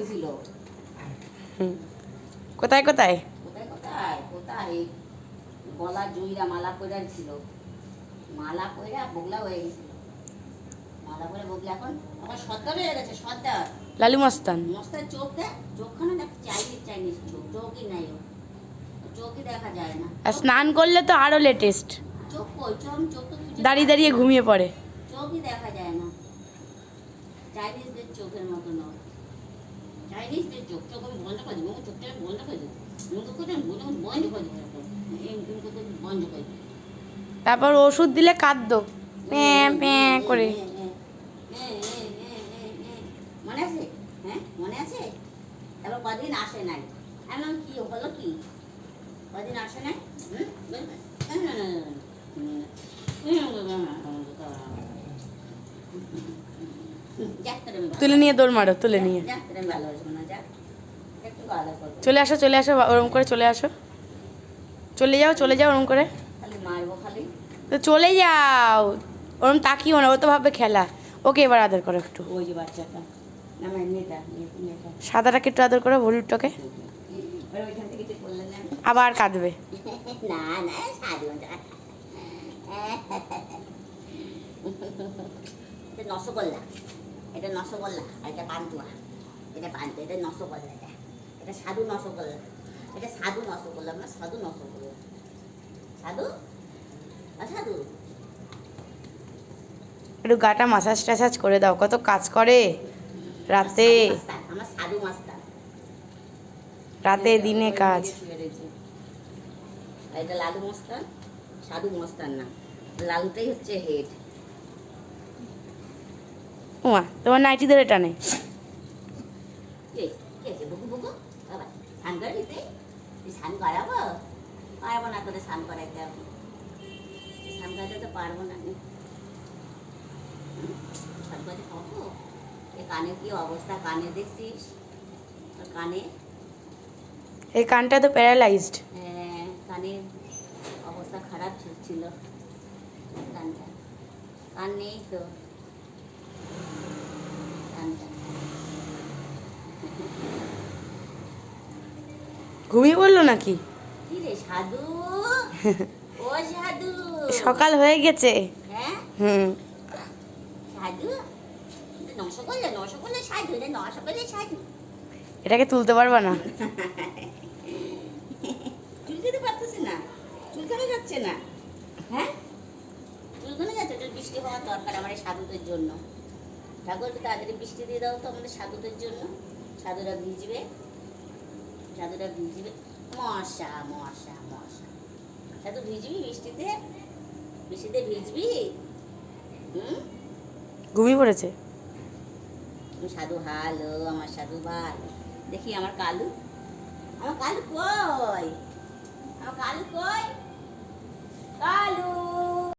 হয়েছিল কোথায় কোথায়? কোথায় কোথায়? কোথায়? গলা জুইরা মালা ছিল। মালা বগলা হয়ে গেছিল। মালা পরে বগলা। এখন এখন সর্দার হয়ে গেছে সর্দার লালু মস্তান? চোখ দেখ চোখখানে দেখ চাইনিজ চাইনিজ চোখ চোখই নাই ও চোখই দেখা যায় না। আর স্নান করলে তো আরও লেটেস্ট চোখ কই? চোখ চোখ দাঁড়িয়ে দাঁড়িয়ে ঘুমিয়ে পড়ে। চোখই দেখা যায় না। চাইনিজদের চোখের মতো নয় চাইনিজদের চোখ চোখ আমি বন্ধ করে দেবো চোখটা আমি বন্ধ করে দেবো করে বন্ধ বন্ধ করে দেবো বন্ধ করে দেবো তারপর ওষুধ দিলে কাঁদতো। প্যাঁ প্যাঁ করে। মনে আছে হ্যাঁ মনে আছে তারপর কদিন আসে নাই? এমন কি হলো কি? কদিন আসে নাই? হুম? যাক তোর আমি ভালো- তুলে নিয়ে দৌড় মারো, তুলে নিয়ে। চলে আসো চলে আসো, ওরম করে চলে আসো। চলে যাও চলে যাও ওরম করে। তো চলে যাও। ওরম তাকিও না, ও তো ভাববে খেলা। ওকে এবার আদর করো একটু। সাদাটাকে একটু আদর করো, হলুদটাকে। আবার কাঁদবে। সাধু এটা নসগোল্লা আর এটা পান্তুয়া। এটা পান্তু এটা নসগোল্লা এটা। এটা সাধু নসগোল্লা এটা সাধু নসগোল্লা না সাধু নসগোল্লা সাধু? আ সাধু একটু গাটা মাসাজ টাসাজ করে দাও কত কাজ করে রাতে। আমার সাধু মাস্তান রাতে দিনে কাজ। এটা লালু মস্তান সাধু মস্তান না। লালুটাই হচ্ছে হেড ওমা তোমার নাইটি ধরে টানে কে কে আছে? বুকু বুকু? বাবা স্নান করবি? পারব না তোদের স্নান করাইতে তুই স্নান করাইতে তো পারব না। স্নান করতে পারব? এ কানে কি অবস্থা? কানে দেখছিস? কানে? এই কানটা তো প্যারালাইজড। হ্যাঁ, কানের অবস্থা খারাপ ছিল- ছিল। কানটা। কান নেই তো কানটা ঘুমিয়ে পড়ল নাকি? সকাল হয়ে গেছে। হ্যাঁ? হুম। এটাকে তুলতে পারবা না? পারতেছে না। চুলকানো যাচ্ছে না। হ্যাঁ? চুলকানো যাচ্ছে ওটা বৃষ্টি হওয়ার দরকার এই সাধুদের জন্য। ঠাকুর তাড়াতাড়ি বৃষ্টি দিয়ে দাও তো আমাদের সাধুদের জন্য। সাধুরা ভিজবে। সাধুরা ভিজবে। মশা মশা মশা। সাধু ভিজবি বৃষ্টিতে? বৃষ্টিতে ভিজবি? হুম? ঘুমিয়ে পড়েছে? সাধু ভালো আমার সাধু ভালো। দেখি আমার কালু। আমার কালু কই? আমার কালু কই? কালু!